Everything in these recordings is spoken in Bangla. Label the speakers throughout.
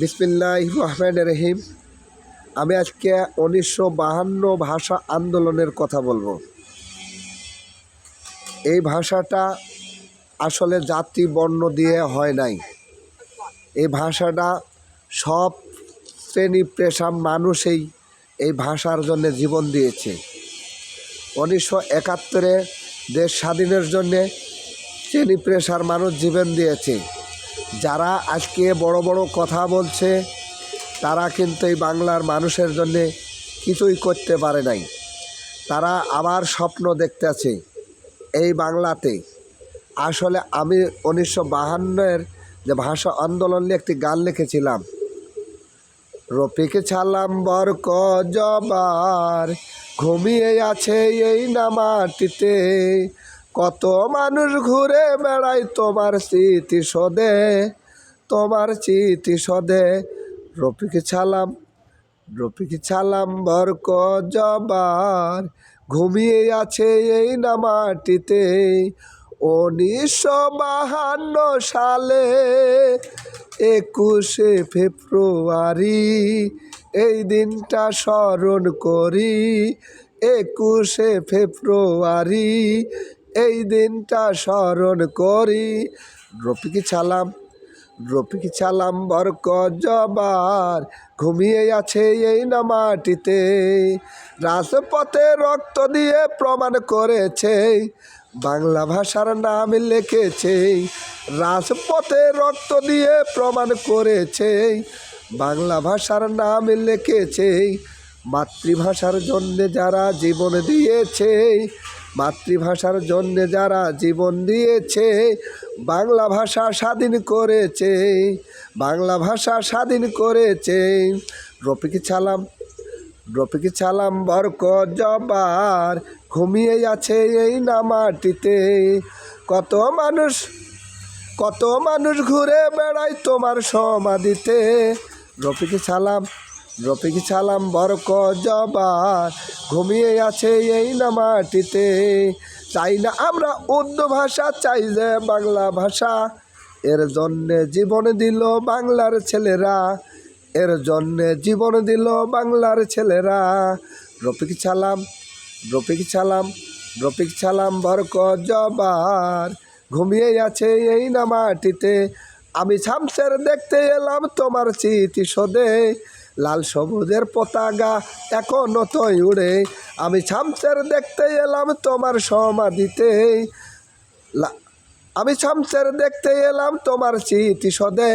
Speaker 1: বিসমিল্লাহ রহমান রহিম। আমি আজকে উনিশশো বাহান্ন ভাষা আন্দোলনের কথা বলব। এই ভাষাটা আসলে জাতি বর্ণ দিয়ে হয় নাই। এই ভাষাটা সব শ্রেণি পেশা মানুষই এই ভাষার জন্য জীবন দিয়েছে। উনিশশো একাত্তরে দেশ স্বাধীনের জন্যে শ্রেণি পেশার মানুষ জীবন দিয়েছে। যারা আজকে বড় বড় কথা বলছে, তারা কিন্তু এই বাংলার মানুষের জন্য কিছুই করতে পারে নাই। তারা আবার স্বপ্ন দেখতে আছে এই বাংলাতে। আসলে আমি উনিশশো বাহান্নের যে ভাষা আন্দোলন নিয়ে একটি গান লিখেছিলাম, রফিক ছালাম বরক জবার ঘুমিয়ে আছে এই না মাটিতে কত মানুষ ঘুরে বেড়ায় তোমার স্মৃতি সদে, তোমার স্মৃতি সদে। রফিক ছালাম রফিক ছালাম বরক জবার, ঘুমিয়ে আছে এই না মাটিতে উনিশশো বাহান্ন সালে একুশে ফেব্রুয়ারি, এই দিনটা স্মরণ করি। একুশে ফেব্রুয়ারি এই দিনটা স্মরণ করি। রফিক ছালাম রফিক ছালাম বরক জবার। ঘুমিয়ে আছে এই না মাটিতে। রাজপথে রক্ত দিয়ে প্রমাণ করেছে। বাংলা ভাষার নাম লিখেছে। রাজপথে রক্ত দিয়ে প্রমাণ করেছে। বাংলা ভাষার নাম লিখেছে। মাতৃভাষার জন্যে যারা জীবন দিয়েছে। মাতৃভাষার জন্যে যারা জীবন দিয়েছে, বাংলা ভাষা স্বাধীন করেছে, বাংলা ভাষা স্বাধীন করেছে। রফিক ছালাম রফিক ছালাম বরক জবার ঘুমিয়ে আছে এই না মাটিতে কত মানুষ কত মানুষ ঘুরে বেড়ায় তোমার সমাধিতে। রফিক ছালাম রফিক সালাম বরক জবার ঘুমিয়ে আছে এই না মাটিতে। চাই না আমরা উর্দু ভাষা, চাই যে বাংলা ভাষা। এর জন্যে জীবন দিল বাংলার ছেলেরা। এর জন্যে জীবন দিল বাংলার ছেলেরা। রফিক সালাম রফিক সালাম রফিক সালাম বরক জবার ঘুমিয়ে আছে এই না মাটিতে। আমি ছামসের দেখতে এলাম তোমার স্মৃতি সদে লাল সবুজের পতাকা এখনও তোই উড়ে। আমি ছামসের দেখতে এলাম তোমার সমাধিতে। আমি শামসের দেখতে এলাম তোমার স্মৃতি সদে।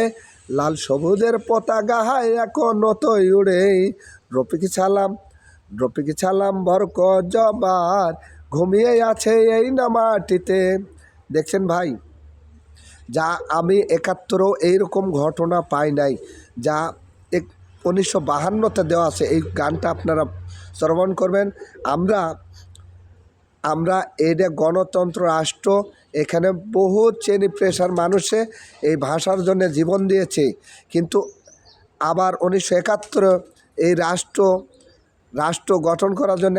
Speaker 1: লাল সবুজের পতাকা হায় এখনও তো উড়ে। রফিক ছালাম রফিক ছালাম বরক জবার, ঘুমিয়ে আছে এই না মাটিতে। দেখছেন ভাই, যা আমি একাত্তরও এইরকম ঘটনা পাই নাই, যা উনিশশো বাহান্নতে দেওয়া আছে, এই গানটা আপনারা শ্রবণ করবেন। আমরা আমরা এটা গণতন্ত্র, রাষ্ট্র, এখানে বহু শ্রেণি পেশার মানুষে এই ভাষার জন্য জীবন দিয়েছে। কিন্তু আবার উনিশশো একাত্তর এই রাষ্ট্র রাষ্ট্র গঠন করার জন্য,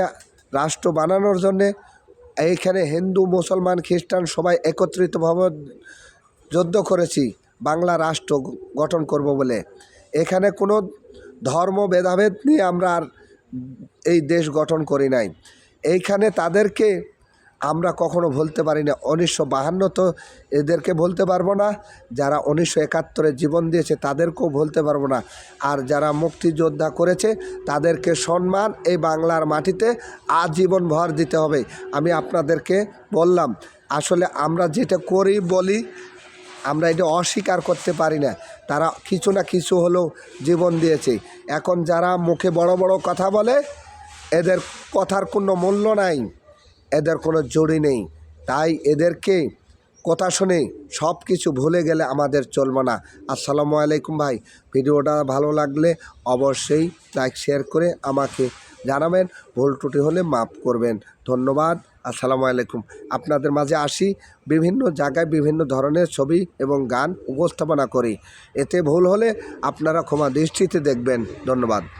Speaker 1: রাষ্ট্র বানানোর জন্যে এইখানে হিন্দু, মুসলমান, খ্রিস্টান সবাই একত্রিতভাবে যুদ্ধ করেছি। বাংলা রাষ্ট্র গঠন করব বলে। এখানে কোনো ধর্ম, ভেদাভেদ নিয়ে আমরা আর এই দেশ গঠন করি নাই। এইখানে তাদেরকে আমরা কখনো ভুলতে পারি না। উনিশশো বাহান্ন তো এদেরকে বলতে পারব না। যারা উনিশশো একাত্তরে জীবন দিয়েছে তাদেরকেও বলতে পারব না। আর যারা মুক্তিযোদ্ধা করেছে তাদেরকে সম্মান এই বাংলার মাটিতে আজীবন ভর দিতে হবে। আমি আপনাদেরকে বললাম, আসলে আমরা যেটা করি, বলি আমরা এটা অস্বীকার করতে পারি না। তারা কিছু না কিছু হলেও জীবন দিয়েছে। এখন যারা মুখে বড় বড় কথা বলে, এদের কথার কোনো মূল্য নাই, এদের কোনো জড়ি নেই। তাই এদেরকে কথা শুনে সব কিছু ভুলে গেলে আমাদের চলবে না। আসসালামু আলাইকুম ভাই। ভিডিওটা ভালো লাগলে অবশ্যই লাইক, শেয়ার করে আমাকে জানাবেন। ভুল ত্রুটি হলে মাফ করবেন। ধন্যবাদ। আসসালামু আলাইকুম। আপনাদের মাঝে আসি বিভিন্ন জায়গায় বিভিন্ন ধরনের ছবি এবং গান উপস্থাপনা করি। এতে ভুল হলে আপনারা ক্ষমা দৃষ্টিতে দেখবেন। ধন্যবাদ।